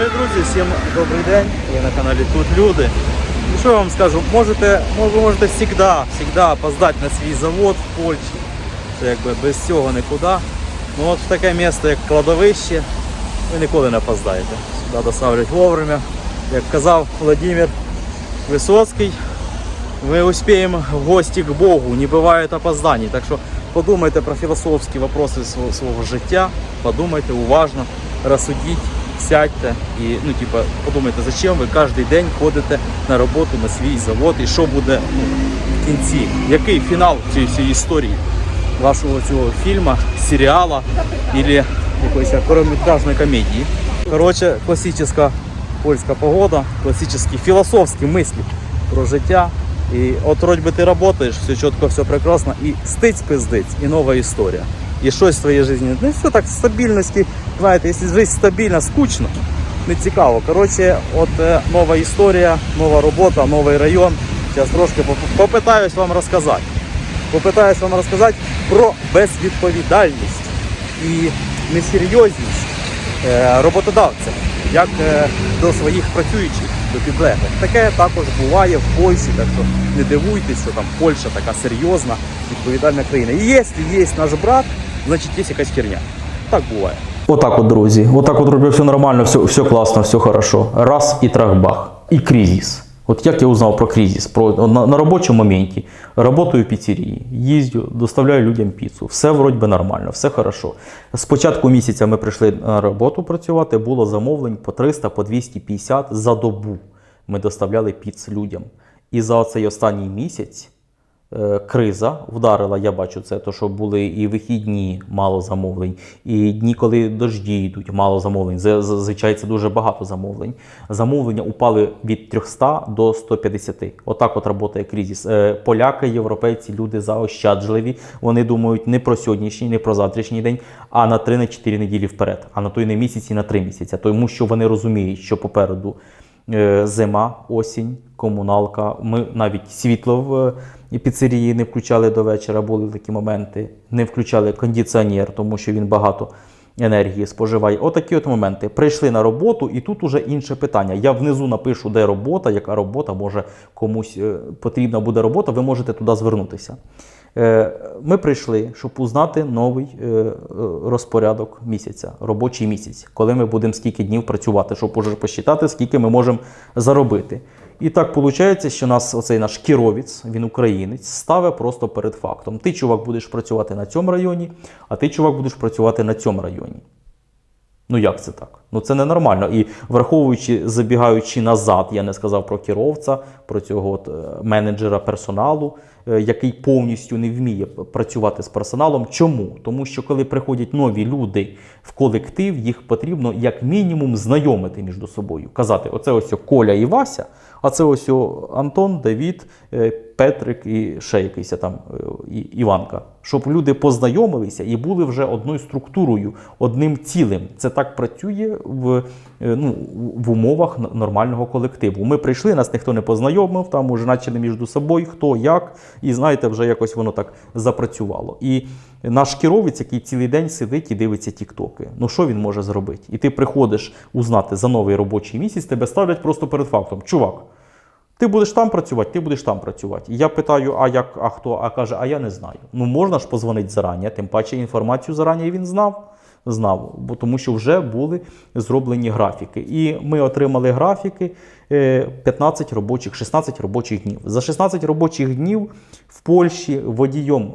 всім добрий день. Ви на каналі Тут Люди. І що я вам скажу, можете, мож- ви можете завжди, завжди опоздати на свій завод в Польщі. Це якби без цього нікуди. Ну от в таке місце, як кладовище, ви ніколи не опоздаєте. Сюди доставлять вовремя. Як казав Владимир Висоцький, ми успіємо в гості к Богу, не буває опозданий. Так що подумайте про філософські вопроси свого, свого життя, подумайте уважно, розсудіть, сядьте і ну, типа, подумайте, зачем ви кожен день ходите на роботу на свій завод і що буде ну, в кінці, який фінал цієї всієї історії вашого цього фільму, серіала або якоїсь короткометражної комедії. Коротше, класична польська погода, класичні філософські мислі про життя. І от вроді би ти працюєш, все чітко, все прекрасно, і стиць пиздиць, і нова історія. І щось в твоїй житті. Ну все так, стабільності. Знаєте, якщо життя стабільна, скучно, не цікаво. Коротше, от е, нова історія, нова робота, новий район. Зараз трошки поп- попитаюсь вам розказати. Попитаюсь вам розказати про безвідповідальність і несерйозність е, роботодавця, як е, до своїх працюючих, до підлеглих. Таке також буває в Польщі, так що не дивуйтесь, що там Польща така серйозна, відповідальна країна. І якщо є наш брат, значить є якась херня. Так буває. Отак от, друзі. Отак от роблю все нормально, все, все класно, все хорошо. Раз і трахбах. І кризис. От як я узнав про кризис? Про, на, на робочому моменті работаю в піцерії, їздю, доставляю людям піцу. Все вроді би нормально, все хорошо. З початку місяця ми прийшли на роботу працювати, було замовлень по 300, по 250 за добу. Ми доставляли піц людям. І за цей останній місяць криза вдарила, я бачу це, то що були і вихідні мало замовлень, і дні, коли дожді йдуть, мало замовлень. Зазвичай це дуже багато замовлень. Замовлення упали від 300 до 150. Отак от працює кризис. Е, Поляки, європейці, люди заощадливі. Вони думають не про сьогоднішній, не про завтрашній день, а на 3-4 неділі вперед, а на той не місяць і на 3 місяці. Тому що вони розуміють, що попереду е, зима, осінь, комуналка. Ми навіть світло в е, піцерії не включали до вечора, були такі моменти. Не включали кондиціонер, тому що він багато енергії споживає. Отакі от моменти. Прийшли на роботу, і тут уже інше питання. Я внизу напишу, де робота, яка робота, може комусь е, потрібна буде робота, ви можете туди звернутися. Е, Ми прийшли, щоб узнати новий е, е, розпорядок місяця, робочий місяць, коли ми будемо скільки днів працювати, щоб уже посчитати, скільки ми можемо заробити. І так виходить, що нас оцей наш керовець, він українець, ставить просто перед фактом. Ти, чувак, будеш працювати на цьому районі, а ти, чувак, будеш працювати на цьому районі. Ну як це так? Ну це ненормально. І враховуючи, забігаючи назад, я не сказав про керовця, про цього от, е, менеджера персоналу, е, який повністю не вміє працювати з персоналом. Чому? Тому що коли приходять нові люди в колектив, їх потрібно як мінімум знайомити між собою. Казати, оце ось Коля і Вася, а це ось Антон, Давід, е, Петрик і ще якийсь там е, і- Іванка. Щоб люди познайомилися і були вже одною структурою, одним цілим. Це так працює в, е, ну, в умовах нормального колективу. Ми прийшли, нас ніхто не познайомив, там уже почали між собою, хто як, і знаєте, вже якось воно так запрацювало. І наш керовець, який цілий день сидить і дивиться тіктоки, ну що він може зробити? І ти приходиш узнати за новий робочий місяць, тебе ставлять просто перед фактом. Чувак, ти будеш там працювати, ти будеш там працювати. І я питаю, а як, а хто? А каже, а я не знаю. Ну можна ж позвонити зарані, тим паче інформацію зарані він знав. Знав, бо тому що вже були зроблені графіки. І ми отримали графіки е, 15 робочих, 16 робочих днів. За 16 робочих днів в Польщі водієм е,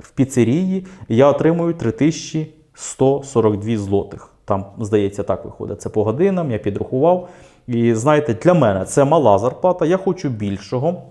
в піцерії я отримую 3142 злотих. Там, здається, так виходить. Це по годинам, я підрахував. І знаєте, для мене це мала зарплата, я хочу більшого.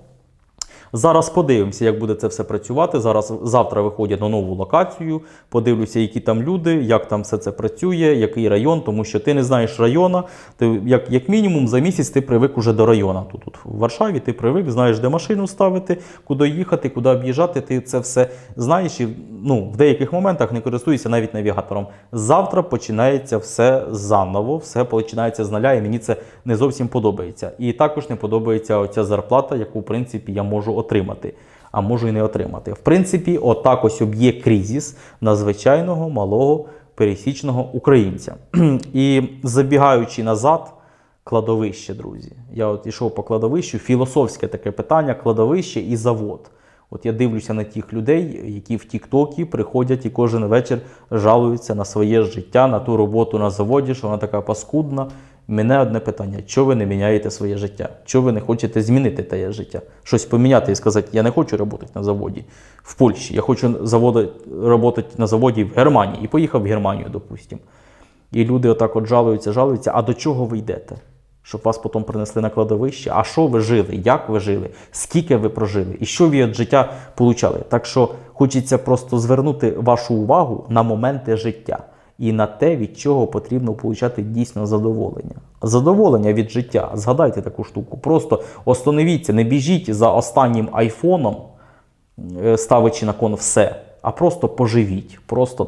Зараз подивимося, як буде це все працювати. Зараз завтра виходять на нову локацію. Подивлюся, які там люди, як там все це працює, який район, тому що ти не знаєш району. Ти як, як мінімум за місяць ти привик уже до району. Тут, тут в Варшаві ти привик, знаєш, де машину ставити, куди їхати, куди об'їжджати. Ти це все знаєш і ну, в деяких моментах не користуєшся навіть навігатором. Завтра починається все заново, все починається з нуля, і мені це не зовсім подобається. І також не подобається оця зарплата, яку в принципі я можу отримати. А можу і не отримати. В принципі, отак ось об'є кризис на малого пересічного українця. І забігаючи назад, кладовище, друзі. Я от ішов по кладовищу, філософське таке питання: кладовище і завод. От я дивлюся на тих людей, які в Тіктокі приходять і кожен вечір жалуються на своє життя, на ту роботу на заводі, що вона така паскудна. Мене одне питання: чого ви не міняєте своє життя? Чого ви не хочете змінити те життя? Щось поміняти і сказати, я не хочу працювати на заводі в Польщі, я хочу працювати на заводі в Германії. І поїхав в Германію, допустимо. І люди отак от жалуються, жалуються. А до чого ви йдете? Щоб вас потім принесли на кладовище. А що ви жили? Як ви жили? Скільки ви прожили? І що ви від життя получали? Так що хочеться просто звернути вашу увагу на моменти життя і на те, від чого потрібно получати дійсно задоволення. Задоволення від життя. Згадайте таку штуку. Просто остановіться, не біжіть за останнім айфоном, е, ставячи на кон все, а просто поживіть, просто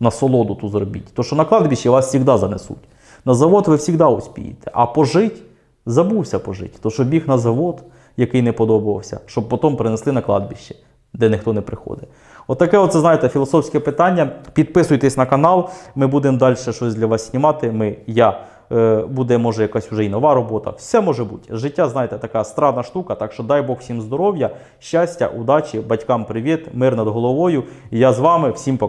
насолоду ту зробіть. То що на кладбище вас завжди занесуть. На завод ви завжди успієте. А пожить забувся пожити. То що біг на завод, який не подобався, щоб потім принесли на кладбище, де ніхто не приходить. Отаке, оце, знаєте, філософське питання. Підписуйтесь на канал, ми будемо далі щось для вас знімати. Ми, я, е, буде, може, якась вже і нова робота. Все може бути. Життя, знаєте, така странна штука. Так що дай Бог всім здоров'я, щастя, удачі, батькам привіт, мир над головою. Я з вами. Всім пока.